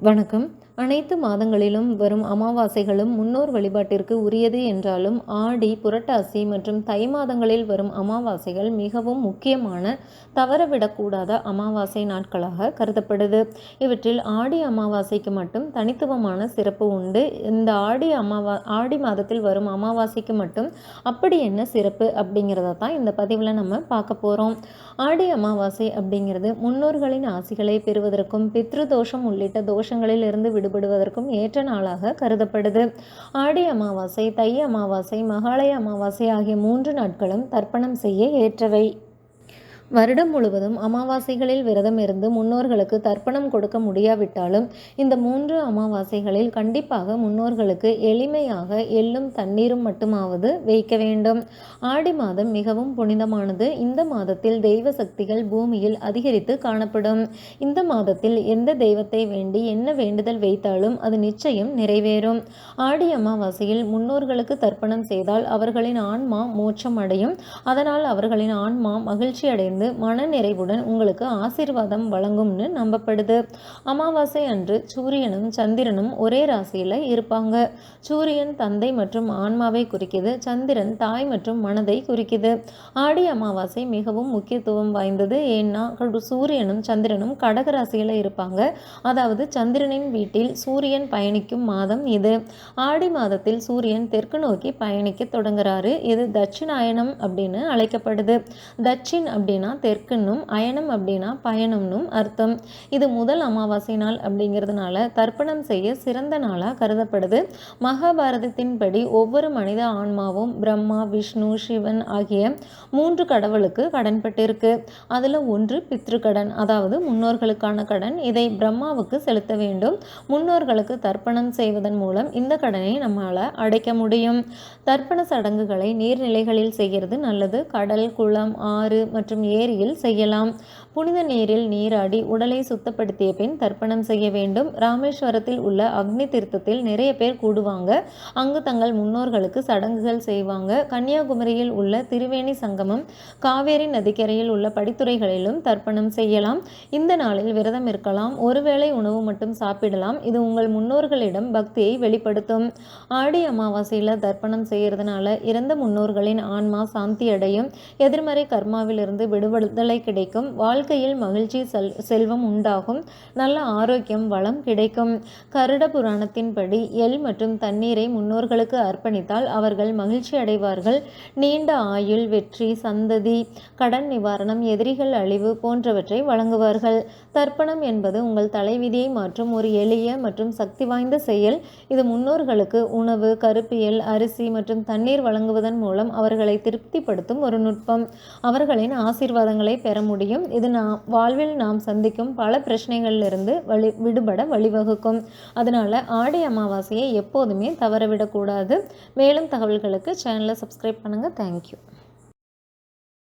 வணக்கம். அனைத்து மாதங்களிலும் வரும் அமாவாசைகளும் முன்னோர் வழிபாட்டிற்கு உரியது என்றாலும் ஆடி புரட்டாசி மற்றும் தை மாதங்களில் வரும் அமாவாசைகள் மிகவும் முக்கியமான தவறவிடக்கூடாத அமாவாசை நாட்களாக கருதப்படுது. இவற்றில் ஆடி அமாவாசைக்கு மட்டும் தனித்துவமான சிறப்பு உண்டு. இந்த ஆடி அமாவா ஆடி மாதத்தில் வரும் அமாவாசைக்கு மட்டும் அப்படி என்ன சிறப்பு அப்படிங்கிறத தான் இந்த பதிவில் நம்ம பார்க்க போகிறோம் ஆடி அமாவாசை அப்படிங்கிறது முன்னோர்களின் ஆசிகளை பெறுவதற்கும் பித்ரு தோஷம் உள்ளிட்ட தோஷங்களில் இருந்து விடுபடுவதற்கும் ஏற்ற நாளாக கருதப்படுது. ஆடி அமாவாசை தை அமாவாசை மகாலய அமாவாசை ஆகிய மூன்று நாட்களும் தர்ப்பணம் செய்ய ஏற்றவை. வருடம் முழுவதும் அமாவாசைகளில் விரதம் இருந்து முன்னோர்களுக்கு தர்ப்பணம் கொடுக்க முடியாவிட்டாலும் இந்த மூன்று அமாவாசைகளில் கண்டிப்பாக முன்னோர்களுக்கு எளிமையாக எள்ளும் தண்ணீரும் மட்டுமாவது வைக்க வேண்டும். ஆடி மாதம் மிகவும் புனிதமானது. இந்த மாதத்தில் தெய்வ சக்திகள் பூமியில் அதிகரித்து காணப்படும். இந்த மாதத்தில் எந்த தெய்வத்தை வேண்டி என்ன வேண்டுதல் வைத்தாலும் அது நிச்சயம் நிறைவேறும். ஆடி அமாவாசையில் முன்னோர்களுக்கு தர்ப்பணம் செய்தால் அவர்களின் ஆன்மா மோட்சம் அடையும். அதனால் அவர்களின் ஆன்மா மகிழ்ச்சி அடையும் இருந்து மன நிறைவுடன் உங்களுக்கு ஆசீர்வாதம் வழங்கும்னு நம்பப்படுது. அமாவாசை அன்று சூரியனும் சந்திரனும் ஒரே ராசியில் இருப்பாங்க. சூரியன் தந்தை மற்றும் ஆன்மாவை குறிக்குது. சந்திரன் தாய் மற்றும் மனதை குறிக்குது. ஆடி அமாவாசை மிகவும் முக்கியத்துவம் வாய்ந்தது. ஏன்னா சூரியனும் சந்திரனும் கடக ராசியில் இருப்பாங்க. அதாவது சந்திரனின் வீட்டில் சூரியன் பயணிக்கும் மாதம் இது. ஆடி மாதத்தில் சூரியன் தெற்கு நோக்கி பயணிக்க தொடங்குறாரு. இது தட்சிணாயனம் அப்படின்னு அழைக்கப்படுது. தட்சின் அப்படின்னு அப்படின்னா தெற்குன்னும் அயனம் அப்படின்னா பயணம்னும் அர்த்தம். இது முதல் அமாவாசை நாள் அப்படிங்கிறதுனால தர்ப்பணம் செய்ய சிறந்த நாளாக கருதப்படுது. மகாபாரதத்தின்படி ஒவ்வொரு மனித ஆன்மாவும் பிரம்மா விஷ்ணு சிவன் ஆகிய மூன்று கடவுளுக்கு கடன்பட்டிருக்கு. அதில் ஒன்று பித்ருக்கடன் அதாவது முன்னோர்களுக்கான கடன். இதை பிரம்மாவுக்கு செலுத்த வேண்டும். முன்னோர்களுக்கு தர்ப்பணம் செய்வதன் மூலம் இந்த கடனை நம்மளால் அடைக்க முடியும். தர்ப்பண சடங்குகளை நீர்நிலைகளில் செய்கிறது நல்லது. கடல் குளம் ஆறு மற்றும் ஏரியில் செய்யலாம். புனித நீரில் நீராடி உடலை சுத்தப்படுத்திய பின் தர்ப்பணம் செய்ய வேண்டும். ராமேஸ்வரத்தில் உள்ள அக்னி தீர்த்தத்தில் நிறைய பேர் கூடுவாங்க. அங்கு தங்கள் முன்னோர்களுக்கு சடங்குகள் செய்வாங்க. கன்னியாகுமரியில் உள்ள திருவேணி சங்கமம் காவேரி நதிக்கரையில் உள்ள படித்துறைகளிலும் தர்ப்பணம் செய்யலாம். இந்த நாளில் விரதம் இருக்கலாம். ஒருவேளை உணவு மட்டும் சாப்பிடலாம். இது உங்கள் முன்னோர்களிடம் பக்தியை வெளிப்படுத்தும். ஆடி அமாவாசையில் தர்ப்பணம் செய்யறதுனால இறந்த முன்னோர்களின் ஆன்மா சாந்தி அடையும். எதிர்மறை கர்மாவிலிருந்து விடு விடுதலை கிடைக்கும். வாழ்க்கையில் மகிழ்ச்சி செல் செல்வம் உண்டாகும். நல்ல ஆரோக்கியம் வளம் கிடைக்கும். கருட புராணத்தின்படி எல் மற்றும் தண்ணீரை முன்னோர்களுக்கு அர்ப்பணித்தால் அவர்கள் மகிழ்ச்சி அடைவார்கள். நீண்ட ஆயுள் வெற்றி சந்ததி கடன் நிவாரணம் எதிரிகள் அழிவு போன்றவற்றை வழங்குவார்கள். தர்ப்பணம் என்பது உங்கள் தலைவிதியை மாற்றும் ஒரு எளிய மற்றும் சக்தி வாய்ந்த செயல். இது முன்னோர்களுக்கு உணவு கருப்பியல் அரிசி மற்றும் தண்ணீர் வழங்குவதன் மூலம் அவர்களை திருப்திப்படுத்தும் ஒரு நுட்பம். அவர்களின் ஆசீர்வாதம் ஆசீர்வாதங்களை பெற முடியும். இது நாம் வாழ்வில் நாம் சந்திக்கும் பல பிரச்சனைகளிலிருந்து வழி விடுபட வழிவகுக்கும். அதனால் ஆடி அமாவாசையை எப்போதுமே தவறவிடக்கூடாது. மேலும் தகவல்களுக்கு சேனலை சப்ஸ்கிரைப் பண்ணுங்கள் தேங்க்யூ